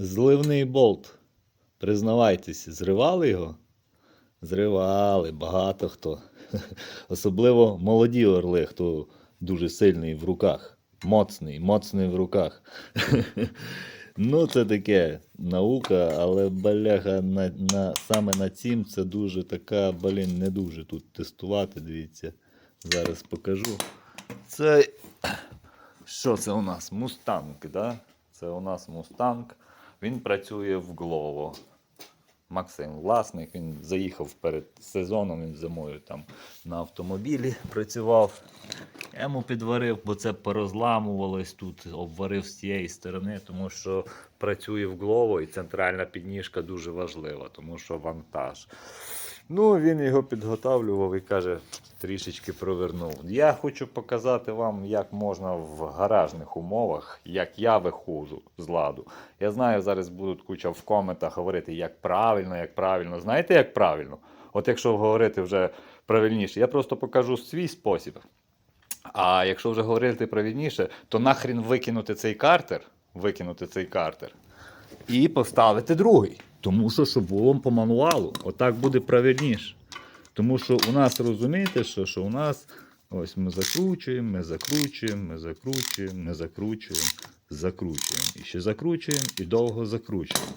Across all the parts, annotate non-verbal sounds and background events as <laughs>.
Зливний болт. Признавайтесь, зривали його? Зривали, багато хто. <laughs> Особливо молоді орли, хто дуже сильний в руках. Моцний, моцний в руках. <laughs> Ну, це таке наука, але баляга на, на, саме на цім це дуже така, блін, не дуже тут тестувати. Дивіться. Зараз покажу. Це. <clears throat> Що це у нас? Мустанг, да? Це у нас мустанг. Він працює в Глово. Максим, власник, він заїхав перед сезоном, він зимою там на автомобілі працював. Я йому підварив, бо це порозламувалось тут, обварив з цієї сторони, тому що працює в Глово і центральна підніжка дуже важлива, тому що вантаж. Ну, він його підготавлював і каже, трішечки провернув. Я хочу показати вам, як можна в гаражних умовах, як я виходжу з ладу. Я знаю, зараз будуть куча в коментах говорити, як правильно, як правильно. Знаєте, як правильно? От якщо говорити вже правильніше, я просто покажу свій спосіб. А якщо вже говорити правильніше, то нахрін викинути цей картер, викинути цей картер і поставити другий. Тому що, щоб було по мануалу, отак буде правильніше. Тому що у нас розумієте, що, що у нас ось ми закручуємо, ми закручуємо, ми закручуємо, ми закручуємо, закручуємо. І ще закручуємо і довго закручуємо.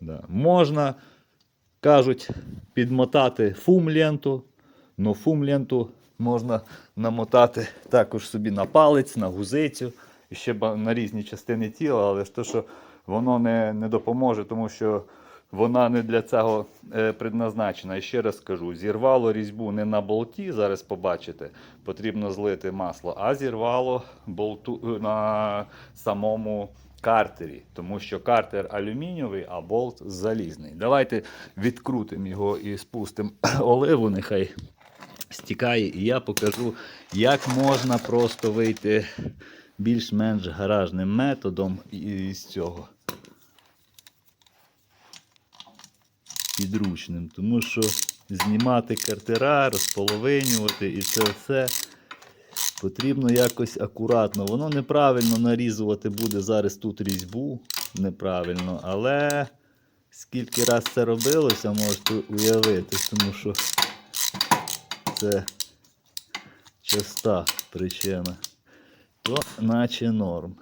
Да. Можна, кажуть, підмотати фум-ленту, але фум-ленту можна намотати також собі на палець, на гузицю, і ще на різні частини тіла, але ж то, що воно не, не допоможе, тому що вона не для цього е, предназначена. І ще раз скажу: зірвало різьбу не на болті, зараз побачите, потрібно злити масло, а зірвало болту е, на самому картері, тому що картер алюмінієвий, а болт залізний. Давайте відкрутимо його і спустимо <clears throat> оливу, нехай стікає, і я покажу, як можна просто вийти більш-менш гаражним методом із цього. Підручним, тому що знімати картера, розполовинювати і це все потрібно якось акуратно. Воно неправильно нарізувати буде зараз тут різьбу, неправильно, але скільки раз це робилося, можете уявити, тому що це часта причина, то наче норм.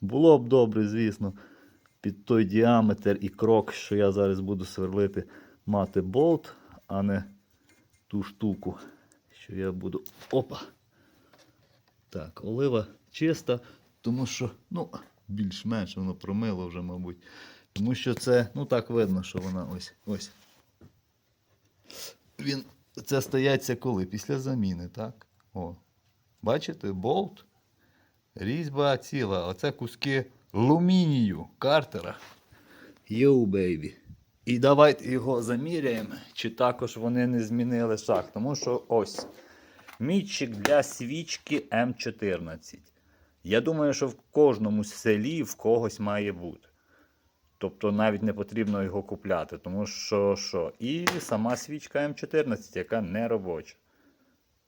Було б добре, звісно, під той діаметр і крок, що я зараз буду сверлити, мати болт, а не ту штуку, що я буду. Опа! Так, олива чиста, тому що, ну, більш-менш воно промило вже, мабуть. Тому що це, ну так видно, що вона ось ось. Він це стається коли? Після заміни, так? О. Бачите, болт, різьба ціла. Оце куски алюмінію картера. Йоу, бейбі. І давайте його заміряємо, чи також вони не змінили шаг. Тому що ось мітчик для свічки М14. Я думаю, що в кожному селі в когось має бути. Тобто навіть не потрібно його купляти, тому що що? І сама свічка М14, яка не робоча.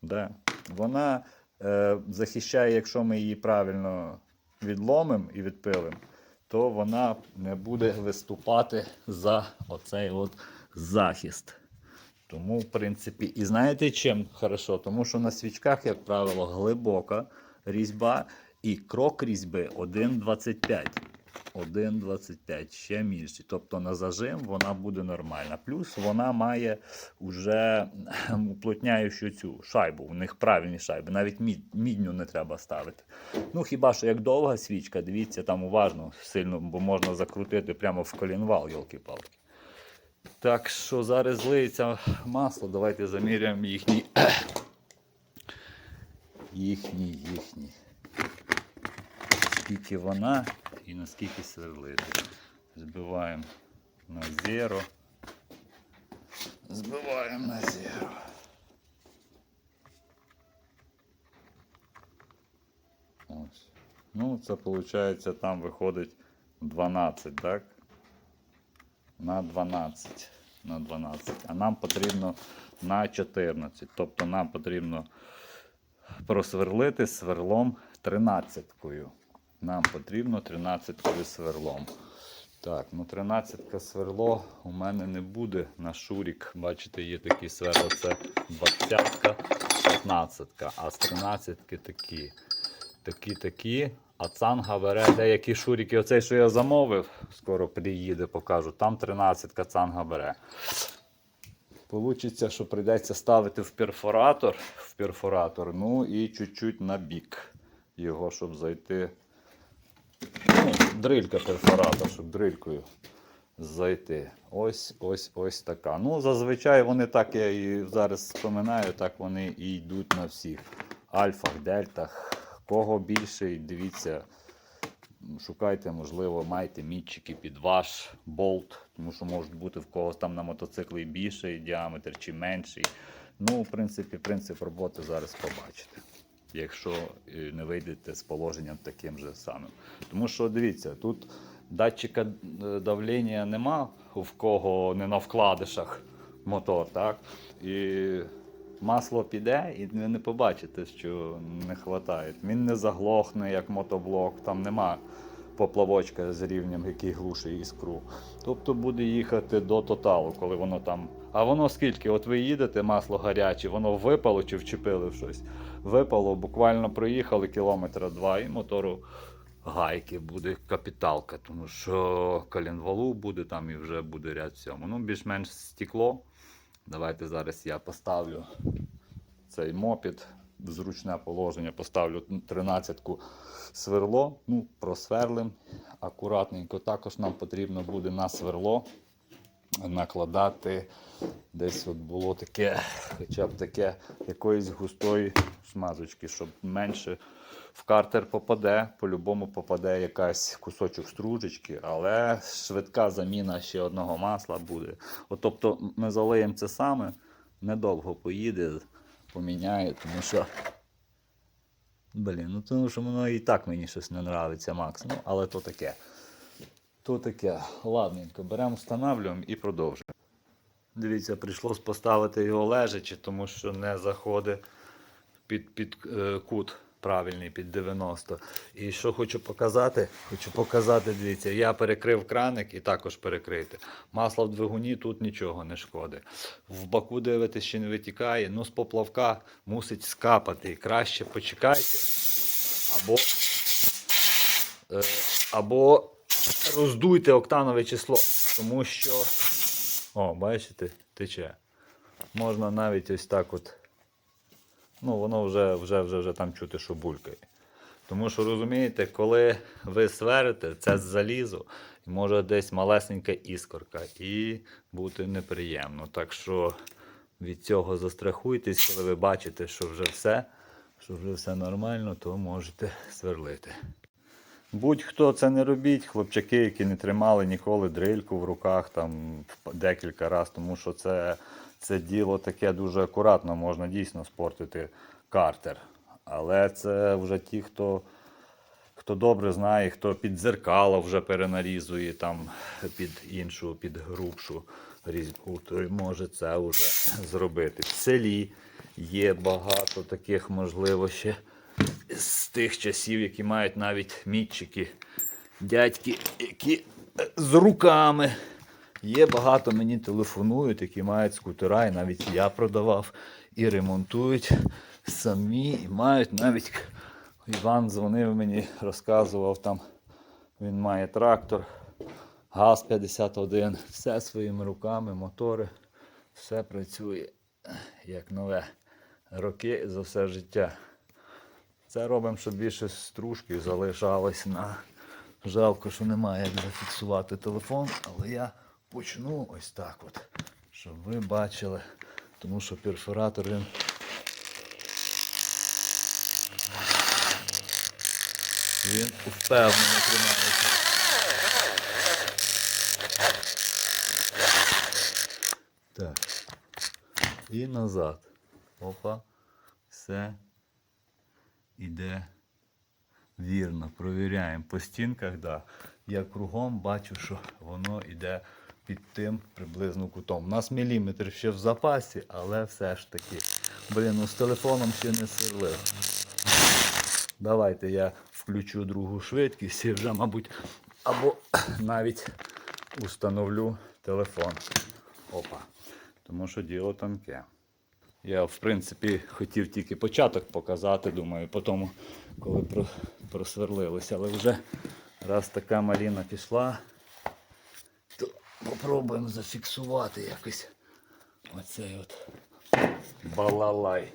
Да. Вона е, захищає, якщо ми її правильно відломимо і відпилимо, то вона не буде виступати за оцей от захист. Тому, в принципі, і знаєте чим хорошо? Тому що на свічках, як правило, глибока різьба і крок різьби 1,25. 1,25 ще більше. Тобто на зажим вона буде нормальна. Плюс вона має вже уплотняючу цю шайбу. У них правильні шайби. Навіть мід, мідню не треба ставити. Ну хіба що як довга свічка, дивіться там уважно сильно, бо можна закрутити прямо в колінвал, йолки-палки. Так що зараз злиється масло. Давайте заміряємо їхній. <clears throat> Їхній, їхній. Скільки вона і наскільки сверлити. Збиваємо на зеро. Збиваємо на зеро. Ось. Ну, це виходить, там виходить 12, так? на 12. На 12. А нам потрібно на 14. Тобто нам потрібно просверлити сверлом 13-кою. Нам потрібно 13-кою сверлом. Так, ну 13 сверло у мене не буде на шурік. Бачите, є такі сверла, це 20 15 а з 13 такі. Такі, такі. А цанга бере деякі шуріки. Оцей, що я замовив, скоро приїде, покажу. Там 13 цанга бере. Получиться, що прийдеться ставити в перфоратор, в перфоратор, ну і чуть-чуть на бік його, щоб зайти. Ну, дрилька перфоратор, щоб дрилькою зайти. Ось, ось, ось така. Ну, зазвичай вони так, я і зараз споминаю, так вони і йдуть на всіх альфах, дельтах. Кого більше, дивіться, шукайте, можливо, майте мітчики під ваш болт, тому що можуть бути в когось там на мотоциклі більший діаметр чи менший. Ну, в принципі, принцип роботи зараз побачите. Якщо е, не вийдете з положенням таким же самим. Тому що дивіться, тут датчика е, давлення нема, в кого не на вкладишах мотор, так? І масло піде, і ви не побачите, що не вистачає. Він не заглохне, як мотоблок, там нема поплавочка з рівнем, який глушить іскру. Тобто буде їхати до тоталу, коли воно там. А воно скільки? От ви їдете, масло гаряче, воно випало чи вчепили в щось. Випало, буквально проїхали кілометра два, і мотору гайки буде капіталка, тому що коленвалу буде там і вже буде ряд всьому. Ну, більш-менш стекло. Давайте зараз я поставлю цей мопід зручне положення, поставлю 13-ку сверло, ну, просверлим акуратненько. Також нам потрібно буде на сверло накладати десь от було таке, хоча б таке якоїсь густої шмазочки, щоб менше в картер попаде, по-любому попаде якась кусочок стружечки, але швидка заміна ще одного масла буде. От, тобто ми залиємо це саме, недовго поїде, поміняє, тому що. Блін, ну тому що воно і так мені щось не нравиться, Макс. Ну, але то таке. То таке. Ладненько, беремо, встановлюємо і продовжуємо. Дивіться, прийшлось поставити його лежачи, тому що не заходить під, під е, кут правильний, під 90. І що хочу показати? Хочу показати, дивіться, я перекрив краник і також перекрити. Масло в двигуні тут нічого не шкодить. В баку дивитесь, чи не витікає, ну з поплавка мусить скапати. Краще почекайте. Або, е, або роздуйте октанове число, тому що. О, бачите, тече. Можна навіть ось так от. Ну, воно вже, вже, вже, вже там чути, що булькає. Тому що розумієте, коли ви сверите, це з залізу, може десь малесенька іскорка, і бути неприємно. Так що від цього застрахуйтесь, коли ви бачите, що вже все, що вже все нормально, то можете сверлити. Будь-хто це не робіть, хлопчаки, які не тримали ніколи дрильку в руках там декілька разів, тому що це, це діло таке дуже акуратно, можна дійсно спортити картер. Але це вже ті, хто, хто добре знає, хто під дзеркало вже перенарізує там під іншу, під грубшу різьбу, той може це вже зробити. В селі є багато таких можливостей з тих часів, які мають навіть мітчики, дядьки, які з руками. Є багато мені телефонують, які мають скутера, і навіть я продавав і ремонтують самі, і мають навіть. Іван дзвонив мені, розказував там, він має трактор, ГАЗ-51, все своїми руками, мотори, все працює як нове. Роки за все життя. Це робимо, щоб більше стружки залишалось на. Жалко, що немає як зафіксувати телефон, але я почну ось так от, щоб ви бачили. Тому що перфоратор він. Він впевнено тримається. Так. І назад. Опа. Все іде вірно. Провіряємо по стінках, да. Я кругом бачу, що воно йде під тим приблизно кутом. У нас міліметр ще в запасі, але все ж таки. Блін, ну з телефоном ще не сверлив. Давайте я включу другу швидкість і вже, мабуть, або навіть установлю телефон. Опа. Тому що діло тонке. Я, в принципі, хотів тільки початок показати, думаю, потім, коли про- просверлилося. Але вже раз така маліна пішла, попробуємо зафіксувати якось оцей от балалай.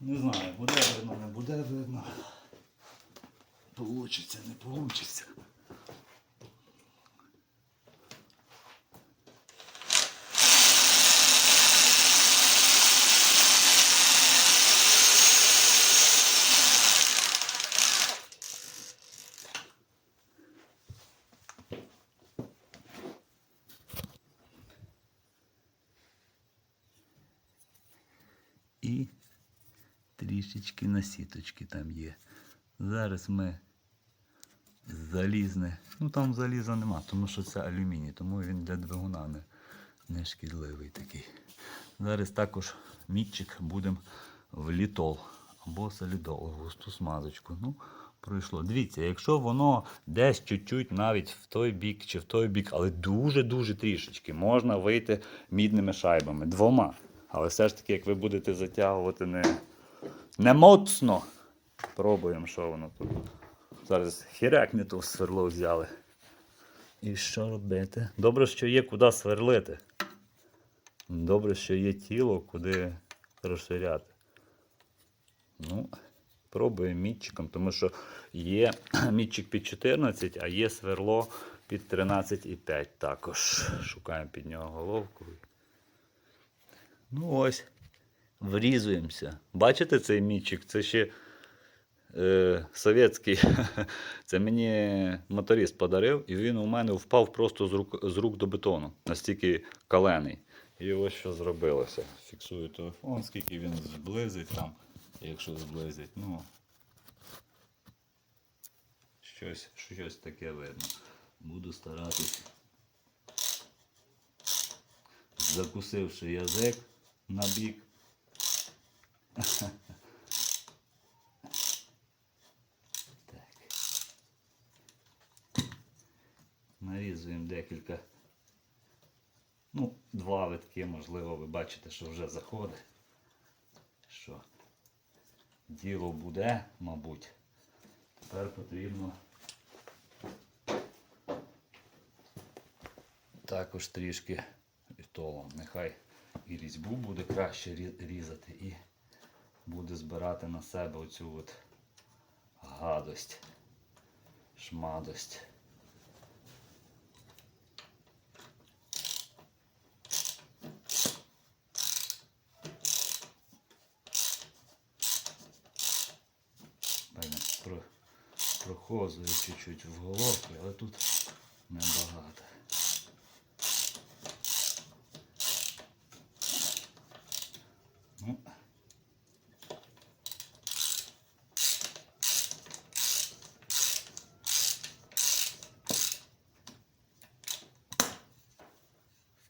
Не знаю, буде видно, не буде видно. Получиться, не получиться. І насіточки там є. Зараз ми залізне. Ну там заліза нема, тому що це алюміній, тому він для двигуна не, не шкідливий такий. Зараз також мітчик будемо в літол або солідол, густу смазочку. Ну, пройшло. Дивіться, якщо воно десь чуть-чуть навіть в той бік чи в той бік, але дуже-дуже трішечки, можна вийти мідними шайбами, двома. Але все ж таки, як ви будете затягувати не, не моцно, пробуємо, що воно тут. Зараз хіряк не ту сверло взяли. І що робити? Добре, що є куди сверлити. Добре, що є тіло, куди розширяти. Ну, пробуємо мітчиком, тому що є <clears throat> мітчик під 14, а є сверло під 13,5 також. Шукаємо під нього головку. Ну ось, врізуємося. Бачите цей мітчик? Це ще е, совєтський. <laughs> Це мені моторист подарив, і він у мене впав просто з рук, з рук до бетону. Настільки калений. І ось що зробилося. Фіксую телефон, скільки він зблизить там, якщо зблизить. Ну, щось, щось таке видно. Буду старатись. Закусивши язик на бік. Нарізуємо декілька. Ну, два витки, можливо, ви бачите, що вже заходить. Що діло буде, мабуть. Тепер потрібно також трішки вітолом. Нехай і різьбу буде краще різати і буде збирати на себе оцю от гадость, шмадость. Прохозую чуть-чуть в головку, але тут небагато. Ну.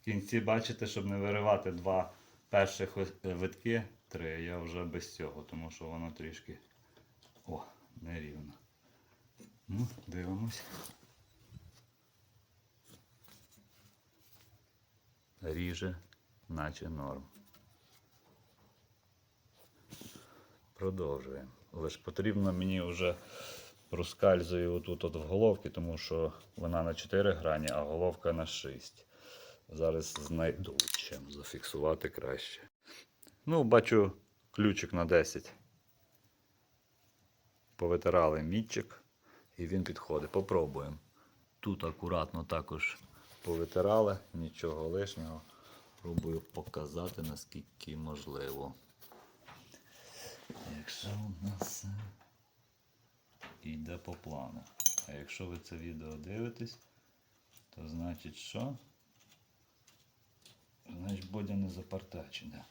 В кінці бачите, щоб не виривати два перших витки, три, я вже без цього, тому що воно трішки о, нерівно. Ну, дивимось. Ріже, наче норм. Продовжуємо. Лише потрібно мені вже проскальзує отут от в головки, тому що вона на 4 грані, а головка на 6. Зараз знайду чим зафіксувати краще. Ну, бачу ключик на 10. Повитирали мітчик і він підходить. Попробуємо. Тут акуратно також повитирали, нічого лишнього. Пробую показати наскільки можливо. Якщо у нас йде по плану. А якщо ви це відео дивитесь, то значить що? Значить Бодя не запартачене.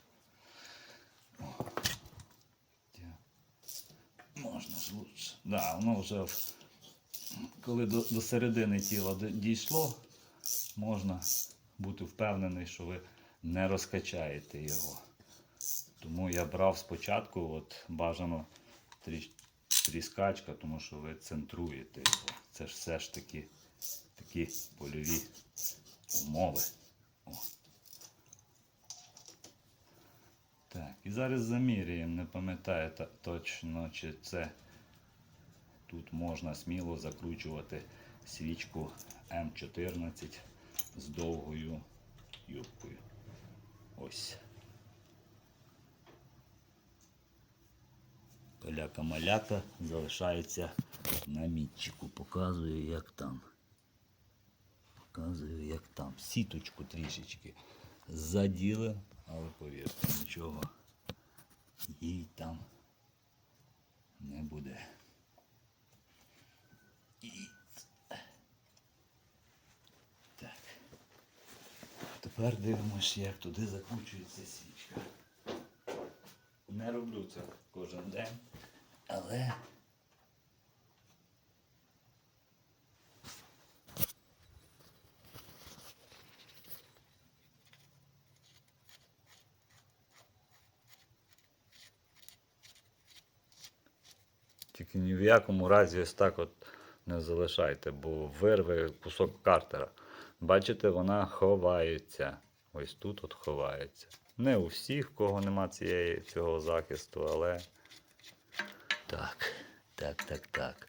Можна ж лучше. Да, воно вже коли до, до середини тіла дійшло, можна бути впевнений, що ви не розкачаєте його. Тому я брав спочатку от бажано тріс- тріскачка, тому що ви центруєте його. Це ж все ж таки такі польові умови. О. Так, і зараз заміряємо, не пам'ятаю точно, чи це тут можна сміло закручувати свічку М14 з довгою юбкою. Ось. Каляка-маляка залишається на мітчику. Показую, як там. Показую, як там. Сіточку трішечки заділи, але повірте, нічого їй там не буде. І... Так. Тепер дивимося, як туди закручується свічка. Не роблю це кожен день, але тільки ні в якому разі ось так от не залишайте, бо вирве кусок картера. Бачите, вона ховається. Ось тут от ховається. Не у всіх, кого нема цієї, цього захисту, але. Так, так, так, так.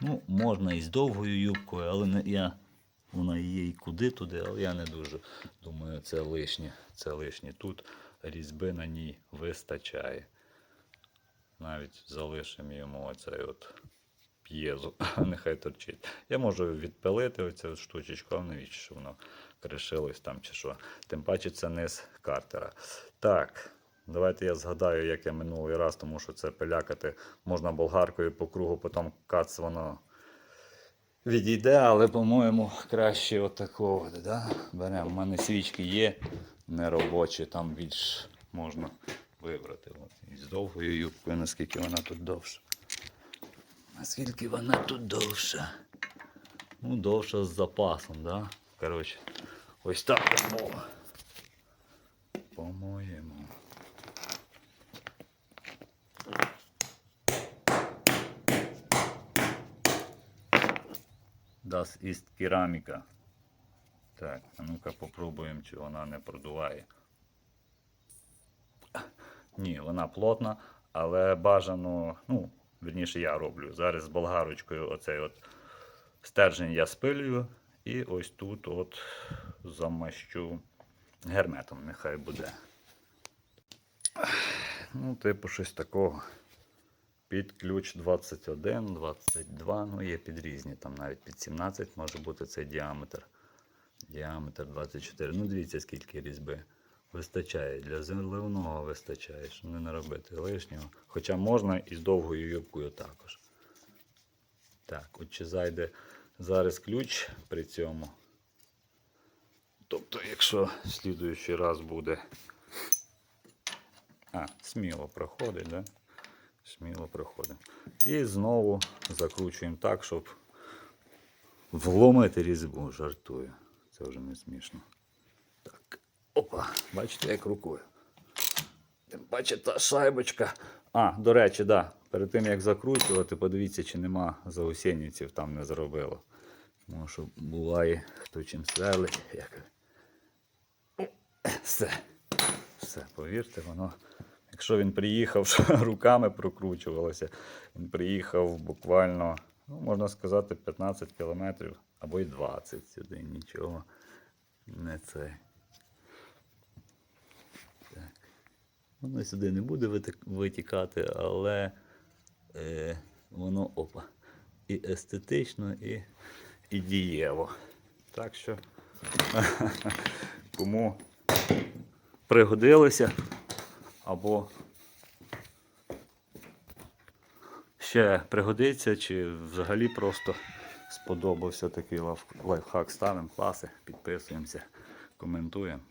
Ну, можна і з довгою юбкою, але не я. Вона є і куди туди, але я не дуже думаю, це лишнє. Це лишнє. Тут різьби на ній вистачає. Навіть залишимо йому оцей от п'єзу, <laughs> нехай торчить. Я можу відпилити оцю штучечку, а навіщо щоб воно кришилось там чи що. Тим паче це низ картера. Так, давайте я згадаю, як я минулий раз, тому що це пилякати можна болгаркою по кругу, потім кац воно відійде, але, по-моєму, краще отакого. от Да? Беремо. У мене свічки є неробочі, там більш можна вибрати. І з довгою юбкою, наскільки вона тут довша. Наскільки вона тут довша? Ну, довша з запасом, да? Коротше, ось так. О. По-моєму. Das ist кераміка. Так, а ну-ка попробуємо, чи вона не продуває. Ні, вона плотна, але бажано, ну, верніше я роблю. Зараз з болгарочкою оцей от стержень я спилюю і ось тут от замащу герметом, нехай буде. Ну, типу, щось такого. Під ключ 21, 22, ну є під різні, там навіть під 17 може бути цей діаметр. Діаметр 24. Ну, дивіться, скільки різьби. Вистачає. Для заливного вистачає, щоб не наробити лишнього. Хоча можна і з довгою юбкою також. Так, от чи зайде зараз ключ при цьому. Тобто, якщо слідуючий раз буде. А, сміло проходить, да? Сміло проходимо. І знову закручуємо так, щоб вломити різьбу, жартую. Це вже не смішно. Так. Опа, бачите, як рукою. Тим паче та шайбочка. А, до речі, да. Перед тим як закручувати, подивіться, чи нема заусенівців там не зробило. Тому що буває, хто чим сверлить. Як... Все. Все, повірте, воно. Якщо він приїхав, що <laughs> руками прокручувалося, він приїхав буквально, ну, можна сказати, 15 кілометрів або й 20 сюди. Нічого не це. Воно сюди не буде витікати, але е, воно опа. І естетично, і, і дієво. Так що <laughs> кому пригодилося або ще пригодиться, чи взагалі просто сподобався такий лайфхак. Ставимо класи, підписуємося, коментуємо.